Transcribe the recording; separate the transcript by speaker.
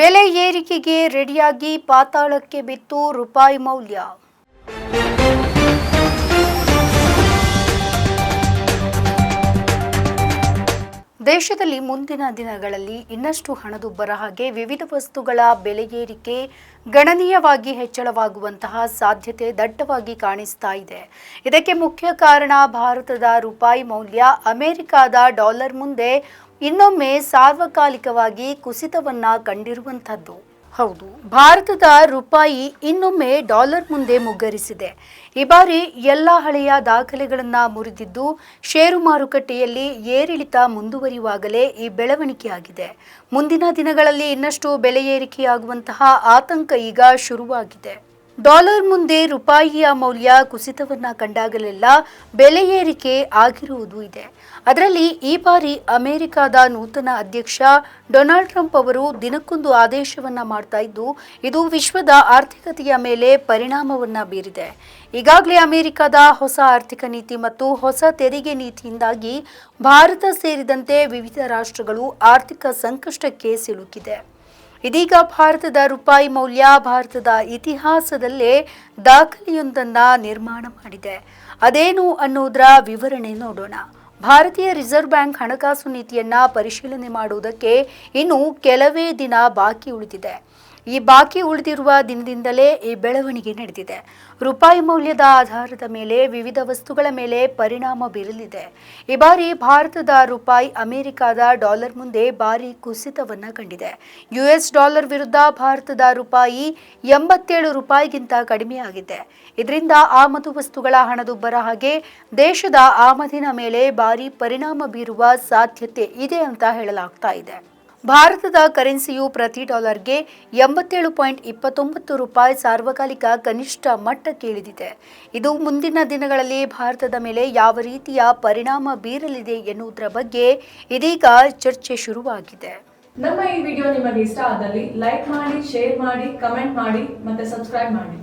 Speaker 1: ಬೆಲೆ ಏರಿಕೆಗೆ ರೆಡಿಯಾಗಿ ಪಾತಾಳಕ್ಕೆ ಬಿತ್ತು ರೂಪಾಯಿ ಮೌಲ್ಯ. ದೇಶದಲ್ಲಿ ಮುಂದಿನ ದಿನಗಳಲ್ಲಿ ಇನ್ನಷ್ಟು ಹಣದುಬ್ಬರ ಹಾಗೆ ವಿವಿಧ ವಸ್ತುಗಳ ಬೆಲೆ ಏರಿಕೆ ಗಣನೀಯವಾಗಿ ಹೆಚ್ಚಳವಾಗುವಂತಹ ಸಾಧ್ಯತೆ ದಟ್ಟವಾಗಿ ಕಾಣಿಸ್ತಾ ಇದೆ. ಇದಕ್ಕೆ ಮುಖ್ಯ ಕಾರಣ ಭಾರತದ ರೂಪಾಯಿ ಮೌಲ್ಯ, ಅಮೆರಿಕಾದ ಡಾಲರ್ ಮುಂದೆ ಇನ್ನೊಮ್ಮೆ ಸಾರ್ವಕಾಲಿಕವಾಗಿ ಕುಸಿತವನ್ನ ಕಂಡಿರುವಂಥದ್ದು. ಹೌದು, ಭಾರತದ ರೂಪಾಯಿ ಇನ್ನೊಮ್ಮೆ ಡಾಲರ್ ಮುಂದೆ ಮುಗ್ಗರಿಸಿದೆ. ಈ ಬಾರಿ ಎಲ್ಲ ಹಳೆಯ ದಾಖಲೆಗಳನ್ನ ಮುರಿದಿದ್ದು, ಷೇರು ಮಾರುಕಟ್ಟೆಯಲ್ಲಿ ಏರಿಳಿತ ಮುಂದುವರಿಯುವಾಗಲೇ ಈ ಬೆಳವಣಿಗೆಯಾಗಿದೆ. ಮುಂದಿನ ದಿನಗಳಲ್ಲಿ ಇನ್ನಷ್ಟು ಬೆಲೆ ಏರಿಕೆಯಾಗುವಂತಹ ಆತಂಕ ಈಗ ಶುರುವಾಗಿದೆ. ಡಾಲರ್ ಮುಂದೆ ರೂಪಾಯಿಯ ಮೌಲ್ಯ ಕುಸಿತವನ್ನ ಕಂಡಾಗಲೆಲ್ಲ ಬೆಲೆ ಏರಿಕೆ ಆಗಿರುವುದು ಇದೆ. ಅದರಲ್ಲಿ ಈ ಬಾರಿ ಅಮೆರಿಕದ ನೂತನ ಅಧ್ಯಕ್ಷ ಡೊನಾಲ್ಡ್ ಟ್ರಂಪ್ ಅವರು ದಿನಕ್ಕೊಂದು ಆದೇಶವನ್ನ ಮಾಡ್ತಾ ಇದ್ದು, ಇದು ವಿಶ್ವದ ಆರ್ಥಿಕತೆಯ ಮೇಲೆ ಪರಿಣಾಮವನ್ನ ಬೀರಿದೆ. ಈಗಾಗಲೇ ಅಮೆರಿಕದ ಹೊಸ ಆರ್ಥಿಕ ನೀತಿ ಮತ್ತು ಹೊಸ ತೆರಿಗೆ ನೀತಿಯಿಂದಾಗಿ ಭಾರತ ಸೇರಿದಂತೆ ವಿವಿಧ ರಾಷ್ಟ್ರಗಳು ಆರ್ಥಿಕ ಸಂಕಷ್ಟಕ್ಕೆ ಸಿಲುಕಿದೆ. ಇದೀಗ ಭಾರತದ ರೂಪಾಯಿ ಮೌಲ್ಯ ಭಾರತದ ಇತಿಹಾಸದಲ್ಲೇ ದಾಖಲೆಯೊಂದನ್ನ ನಿರ್ಮಾಣ ಮಾಡಿದೆ. ಅದೇನು ಅನ್ನೋದರ ವಿವರಣೆ ನೋಡೋಣ. ಭಾರತೀಯ ರಿಸರ್ವ್ ಬ್ಯಾಂಕ್ ಹಣಕಾಸು ನೀತಿಯನ್ನ ಪರಿಶೀಲನೆ ಮಾಡುವುದಕ್ಕೆ ಇನ್ನು ಕೆಲವೇ ದಿನ ಬಾಕಿ ಉಳಿದಿದೆ. ಈ ಬಾಕಿ ಉಳಿದಿರುವ ದಿನದಿಂದಲೇ ಈ ಬೆಳವಣಿಗೆ ನಡೆದಿದೆ. ರೂಪಾಯಿ ಮೌಲ್ಯದ ಆಧಾರದ ಮೇಲೆ ವಿವಿಧ ವಸ್ತುಗಳ ಮೇಲೆ ಪರಿಣಾಮ ಬೀರಲಿದೆ. ಈ ಬಾರಿ ಭಾರತದ ರೂಪಾಯಿ ಅಮೆರಿಕದ ಡಾಲರ್ ಮುಂದೆ ಭಾರಿ ಕುಸಿತವನ್ನ ಕಂಡಿದೆ. ಯುಎಸ್ ಡಾಲರ್ ವಿರುದ್ಧ ಭಾರತದ ರೂಪಾಯಿ ಎಂಬತ್ತೇಳು ರೂಪಾಯಿಗಿಂತ ಕಡಿಮೆಯಾಗಿದೆ. ಇದರಿಂದ ಆಮದು ವಸ್ತುಗಳ ಹಣದುಬ್ಬರ ಹಾಗೆ ದೇಶದ ಆಮದಿನ ಮೇಲೆ ಭಾರಿ ಪರಿಣಾಮ ಬೀರುವ ಸಾಧ್ಯತೆ ಇದೆ ಅಂತ ಹೇಳಲಾಗ್ತಾ ಇದೆ. ಭಾರತದ ಕರೆನ್ಸಿಯು ಪ್ರತಿ ಡಾಲರ್ಗೆ ಎಂಬತ್ತೇಳು ಪಾಯಿಂಟ್ ಇಪ್ಪತ್ತೊಂಬತ್ತು ರೂಪಾಯಿ ಸಾರ್ವಕಾಲಿಕ ಕನಿಷ್ಠ ಮಟ್ಟಕ್ಕೆ ಇಳಿದಿದೆ. ಇದು ಮುಂದಿನ ದಿನಗಳಲ್ಲಿ ಭಾರತದ ಮೇಲೆ ಯಾವ ರೀತಿಯ ಪರಿಣಾಮ ಬೀರಲಿದೆ ಎನ್ನುವುದರ ಬಗ್ಗೆ ಇದೀಗ ಚರ್ಚೆ ಶುರುವಾಗಿದೆ.
Speaker 2: ನಮ್ಮ ಈ ವಿಡಿಯೋ ನಿಮಗೆ ಇಷ್ಟ ಆದಲ್ಲಿ ಲೈಕ್ ಮಾಡಿ, ಶೇರ್ ಮಾಡಿ, ಕಮೆಂಟ್ ಮಾಡಿ ಮತ್ತೆ ಸಬ್ಸ್ಕ್ರೈಬ್ ಮಾಡಿ.